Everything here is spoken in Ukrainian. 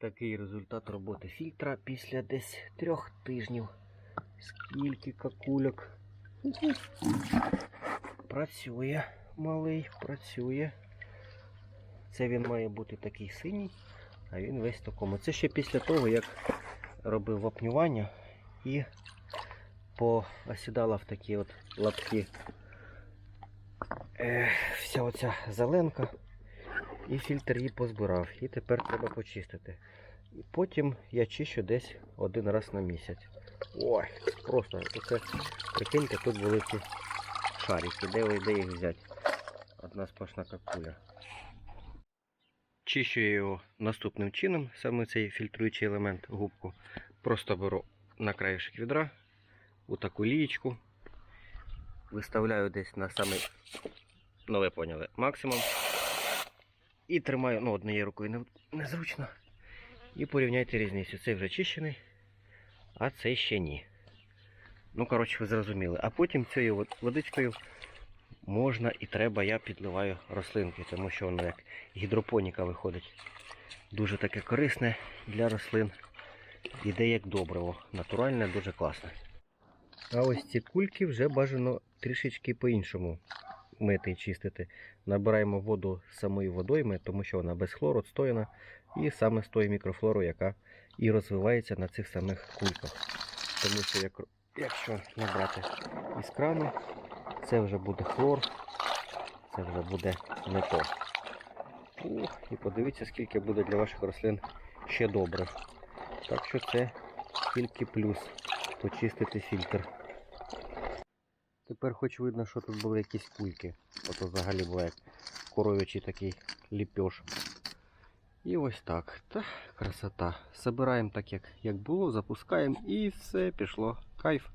Такий результат роботи фільтра після десь трьох тижнів. Скільки какульок. Працює, малий, працює. Це він має бути такий синій, а він весь такому. Це ще після того, як робив вапнювання і поосідала в такі от лапки е, вся оця зеленка. І фільтр її позбирав. І тепер треба почистити. І потім я чищу десь один раз на місяць. Ой, просто оце, прикиньте, тут великі шарики. Де, де їх взяти? Одна сплошна какуля. Чищу я його наступним чином, саме цей фільтруючий елемент губку. Просто беру на краєшок відра, у таку лієчку, виставляю десь на самий, ну ви поняли, максимум. І тримаю, ну, однією рукою незручно. І порівняйте різницю. Цей вже чищений, а цей ще ні. Ну, коротше, ви зрозуміли. А потім цією водичкою можна і треба, я підливаю рослинки, тому що воно як гідропоніка виходить. Дуже таке корисне для рослин. Іде як добриво. Натуральне, дуже класне. А ось ці кульки вже бажано трішечки по-іншому мити і чистити. Набираємо воду з самої водойми, тому що вона без хлору відстояна, і саме з тою мікрофлорою, яка і розвивається на цих самих кульках. Тому що як, якщо набрати із крану, це вже буде хлор, це вже буде не то. Ух, і подивіться, скільки буде для ваших рослин ще добре. Так що це тільки плюс почистити фільтр. Тепер хоч видно, що тут були якісь кульки. Ото взагалі був як коров'ячий такий ліпьош. І ось так. Та красота. Собираємо так, як, як було, запускаємо і все пішло. Кайф.